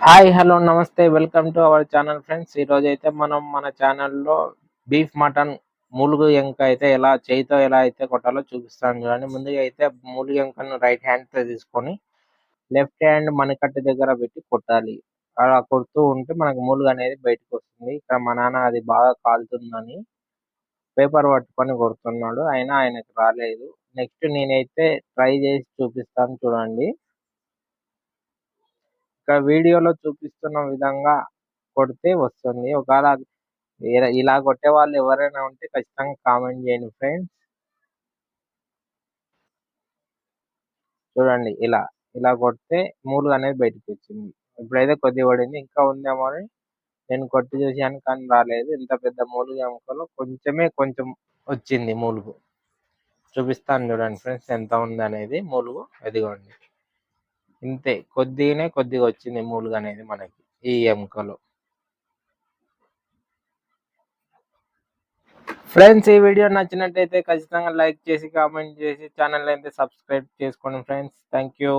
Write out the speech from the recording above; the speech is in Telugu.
హాయ్ హలో నమస్తే welcome to our channel friends. ఈ రోజు అయితే మనం మన ఛానల్లో బీఫ్ మటన్ మూలుగు ఎంక అయితే ఎలా చేయితో ఎలా అయితే కొట్టాలో చూపిస్తాను చూడండి. ముందుగా అయితే మూలుగు ఎంకను రైట్ హ్యాండ్తో తీసుకొని లెఫ్ట్ హ్యాండ్ మణికట్టు దగ్గర పెట్టి కొట్టాలి. అలా కొడుతూ ఉంటే మనకు మూలుగు అనేది బయటకు వస్తుంది. ఇక్కడ మా నాన్న అది బాగా కాలుతుందని పేపర్ పట్టుకొని కొడుతున్నాడు. అయినా ఆయనకు రాలేదు. నెక్స్ట్ నేనైతే ట్రై చేసి చూపిస్తాను చూడండి. ఇక్కడ వీడియోలో చూపిస్తున్న విధంగా కొడితే వస్తుంది. ఒకవేళ ఇలా- కొట్టే వాళ్ళు ఎవరైనా ఉంటే ఖచ్చితంగా కామెంట్ చేయండి ఫ్రెండ్స్. చూడండి ఇలా ఇలా కొడితే మూలు అనేది బయటకు వచ్చింది. ఇప్పుడైతే కొద్ది పడింది ఇంకా ఉందేమో అని నేను కొట్టి చూసాను కానీ రాలేదు. ఇంత పెద్ద మూలుగు ఎముకలో కొంచెమే కొంచెం వచ్చింది మూలుగు. చూపిస్తాను చూడండి ఫ్రెండ్స్ ఎంత ఉంది అనేది మూలుగు ఎదిగోండి ఇంతే. కొద్దిగానే కొద్దిగా వచ్చింది మూలుగు అనేది మనకి ఈ ఎముకలో. ఫ్రెండ్స్ ఈ వీడియో నచ్చినట్టయితే ఖచ్చితంగా లైక్ చేసి కామెంట్ చేసి ఛానల్ అయితే సబ్స్క్రైబ్ చేసుకోండి ఫ్రెండ్స్. Thank you